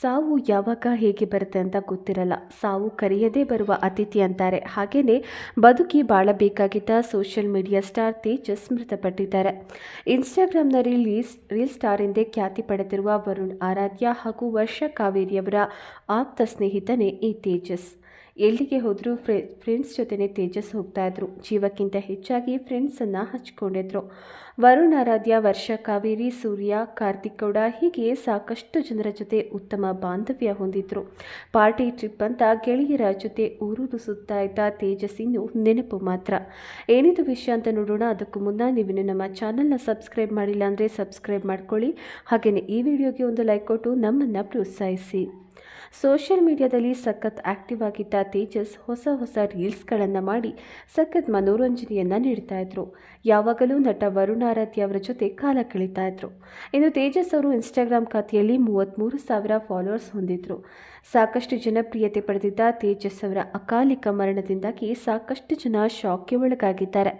ಸಾವು ಯಾವಾಗ ಹೇಗೆ ಬರುತ್ತೆ ಅಂತ ಗೊತ್ತಿರಲ್ಲ. ಸಾವು ಕರೆಯದೇ ಬರುವ ಅತಿಥಿ ಅಂತಾರೆ. ಹಾಗೆಯೇ ಬದುಕಿ ಬಾಳಬೇಕಾಗಿದ್ದ ಸೋಷಿಯಲ್ ಮೀಡಿಯಾ ಸ್ಟಾರ್ ತೇಜಸ್ ಮೃತಪಟ್ಟಿದ್ದಾರೆ. ಇನ್ಸ್ಟಾಗ್ರಾಮ್ನ ರೀಲ್ಸ್, ರೀಲ್ ಸ್ಟಾರ್ ಎಂದೇ ಖ್ಯಾತಿ ಪಡೆದಿರುವ ವರುಣ್ ಆರಾಧ್ಯ ಹಾಗೂ ವರ್ಷ ಕಾವೇರಿಯವರ ಆಪ್ತ ಸ್ನೇಹಿತನೇ ಈ ತೇಜಸ್. ಎಲ್ಲಿಗೆ ಹೋದರೂ ಫ್ರೆ ಫ್ರೆಂಡ್ಸ್ ಜೊತೆನೇ ತೇಜಸ್ ಹೋಗ್ತಾಯಿದ್ರು ಜೀವಕ್ಕಿಂತ ಹೆಚ್ಚಾಗಿ ಫ್ರೆಂಡ್ಸನ್ನು ಹಚ್ಕೊಂಡಿದ್ರು. ವರುಣ್, ಆರಾಧ್ಯ, ವರ್ಷ, ಕಾವೇರಿ, ಸೂರ್ಯ ಕಾರ್ತಿಕ್ ಗೌಡ ಹೀಗೆ ಸಾಕಷ್ಟು ಜನರ ಜೊತೆ ಉತ್ತಮ ಬಾಂಧವ್ಯ ಹೊಂದಿದ್ರು. ಪಾರ್ಟಿ ಟ್ರಿಪ್ ಅಂತ ಗೆಳೆಯರ ಜೊತೆ ಊರುದು ಸುತ್ತಾ ಇದ್ದ ತೇಜಸ್ ನೆನಪು ಮಾತ್ರ. ಏನಿದು ವಿಷಯ ಅಂತ ನೋಡೋಣ. ಅದಕ್ಕೂ ಮುನ್ನ ನೀವು ನಮ್ಮ ಚಾನಲ್ನ ಸಬ್ಸ್ಕ್ರೈಬ್ ಮಾಡಿಲ್ಲ ಅಂದರೆ ಸಬ್ಸ್ಕ್ರೈಬ್ ಮಾಡ್ಕೊಳ್ಳಿ. ಹಾಗೆಯೇ ಈ ವಿಡಿಯೋಗೆ ಒಂದು ಲೈಕ್ ಕೊಟ್ಟು ನಮ್ಮನ್ನು ಪ್ರೋತ್ಸಾಹಿಸಿ. ಸೋಷಿಯಲ್ ಮೀಡಿಯಾದಲ್ಲಿ ಸಖತ್ ಆಕ್ಟಿವ್ ಆಗಿದ್ದ ತೇಜಸ್ ಹೊಸ ಹೊಸ ರೀಲ್ಸ್ಗಳನ್ನು ಮಾಡಿ ಸಖತ್ ಮನೋರಂಜನೆಯನ್ನು ನೀಡ್ತಾ ಇದ್ರು. ಯಾವಾಗಲೂ ನಟ ವರುಣ್ ಆರಾಧ್ಯ ಅವರ ಜೊತೆ ಕಾಲ ಕಳೀತಾ ಇದ್ರು. ಇನ್ನು ತೇಜಸ್ ಅವರು ಇನ್ಸ್ಟಾಗ್ರಾಮ್ ಖಾತೆಯಲ್ಲಿ ಮೂವತ್ತ್ಮೂರು ಸಾವಿರ ಫಾಲೋವರ್ಸ್ ಹೊಂದಿದ್ರು. ಸಾಕಷ್ಟು ಜನಪ್ರಿಯತೆ ಪಡೆದಿದ್ದ ತೇಜಸ್ ಅವರ ಅಕಾಲಿಕ ಮರಣದಿಂದಾಗಿ ಸಾಕಷ್ಟು ಜನ ಶಾಕ್ಗೆ ಒಳಗಾಗಿದ್ದಾರೆ.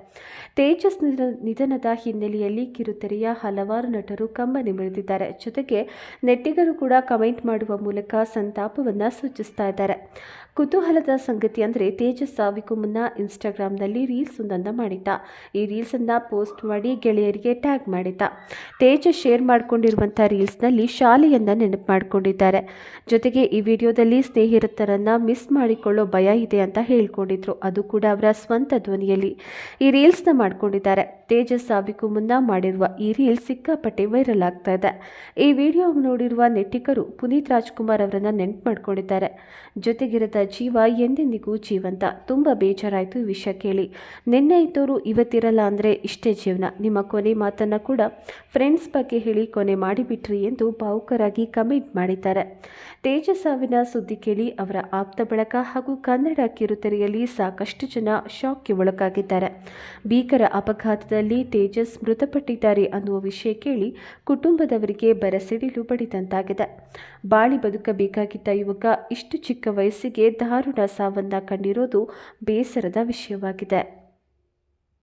ತೇಜಸ್ ನಿಧ, ನಿಧನದ ಹಿನ್ನೆಲೆಯಲ್ಲಿ ಕಿರುತೆರೆಯ ಹಲವಾರು ನಟರು ಕಂಬನಿ ಮಿಡಿದಿದ್ದಾರೆ ಜೊತೆಗೆ ನೆಟ್ಟಿಗರು ಕೂಡ ಕಮೆಂಟ್ ಮಾಡುವ ಮೂಲಕ ಸಂತಾಪವನ್ನು ಸೂಚಿಸ್ತಾ ಇದ್ದಾರೆ. ಕುತೂಹಲದ ಸಂಗತಿ ಅಂದರೆ ತೇಜಸ್ ಸಾವಿಗೂ ಮುನ್ನ ಇನ್ಸ್ಟಾಗ್ರಾಮ್ನಲ್ಲಿ ರೀಲ್ಸ್ ಒಂದನ್ನು ಮಾಡಿದ್ದ. ಈ ರೀಲ್ಸನ್ನು ಪೋಸ್ಟ್ ಮಾಡಿ ಗೆಳೆಯರಿಗೆ ಟ್ಯಾಗ್ ಮಾಡಿದ್ದ. ತೇಜಸ್ ಶೇರ್ ಮಾಡಿಕೊಂಡಿರುವಂಥ ರೀಲ್ಸ್ನಲ್ಲಿ ಶಾಲೆಯನ್ನು ನೆನಪು ಮಾಡಿಕೊಂಡಿದ್ದಾರೆ. ಜೊತೆಗೆ ಈ ವಿಡಿಯೋದಲ್ಲಿ ಸ್ನೇಹಿತರನ್ನು ಮಿಸ್ ಮಾಡಿಕೊಳ್ಳೋ ಭಯ ಇದೆ ಅಂತ ಹೇಳ್ಕೊಂಡಿದ್ರು. ಅದು ಕೂಡ ಅವರ ಸ್ವಂತ ಧ್ವನಿಯಲ್ಲಿ. ಈ ರೀಲ್ಸ್ನ ಮಾಡ್ಕೊಂಡಿದ್ದಾರೆ. ತೇಜಸ್ ಸಾವಿಗೂ ಮುನ್ನ ಮಾಡಿರುವ ಈ ರೀಲ್ಸ್ ಸಿಕ್ಕಾಪಟ್ಟೆ ವೈರಲ್ ಆಗ್ತಾ ಇದೆ. ಈ ವಿಡಿಯೋ ನೋಡಿರುವ ನೆಟ್ಟಿಗರು ಪುನೀತ್ ರಾಜ್ಕುಮಾರ್ ಅವರನ್ನು ನೆನಪು ಮಾಡ್ಕೊಂಡಿದ್ದಾರೆ. ಜೊತೆಗಿರದ ಜೀವ ಎಂದೆಂದಿಗೂ ಜೀವಂತ. ತುಂಬ ಬೇಜಾರಾಯಿತು ಈ ವಿಷಯ ಕೇಳಿ. ನಿನ್ನೆ ಇದ್ದವರು ಇವತ್ತಿರಲ್ಲ ಅಂದರೆ ಇಷ್ಟೇ ಜೀವನ. ನಿಮ್ಮ ಕೊನೆ ಮಾತನ್ನು ಕೂಡ ಫ್ರೆಂಡ್ಸ್ ಬಗ್ಗೆ ಹೇಳಿ ಕೊನೆ ಮಾಡಿಬಿಟ್ರಿ ಎಂದು ಭಾವುಕರಾಗಿ ಕಮೆಂಟ್ ಮಾಡಿದ್ದಾರೆ. ತೇಜಸ್ಸಾವಿನ ಸುದ್ದಿ ಕೇಳಿ ಅವರ ಆಪ್ತ ಬಳಕ ಹಾಗೂ ಕನ್ನಡ ಕಿರುತೆರೆಯಲ್ಲಿ ಸಾಕಷ್ಟು ಜನ ಶಾಕ್ಗೆ ಒಳಗಾಗಿದ್ದಾರೆ. ಭೀಕರ ಅಪಘಾತದಲ್ಲಿ ತೇಜಸ್ ಮೃತಪಟ್ಟಿದ್ದಾರೆ ಅನ್ನುವ ವಿಷಯ ಕೇಳಿ ಕುಟುಂಬದವರಿಗೆ ಬರಸಿಡಿಲು ಬಡಿದಂತಾಗಿದೆ. ಬಾಳಿ ಬದುಕಬೇಕಾಗಿದ್ದ ಯುವಕ ಇಷ್ಟು ಚಿಕ್ಕ ವಯಸ್ಸಿಗೆ ದಾರುಣ ಸಾವನ್ನ ಕಂಡಿರೋದು ಬೇಸರದ ವಿಷಯವಾಗಿದೆ.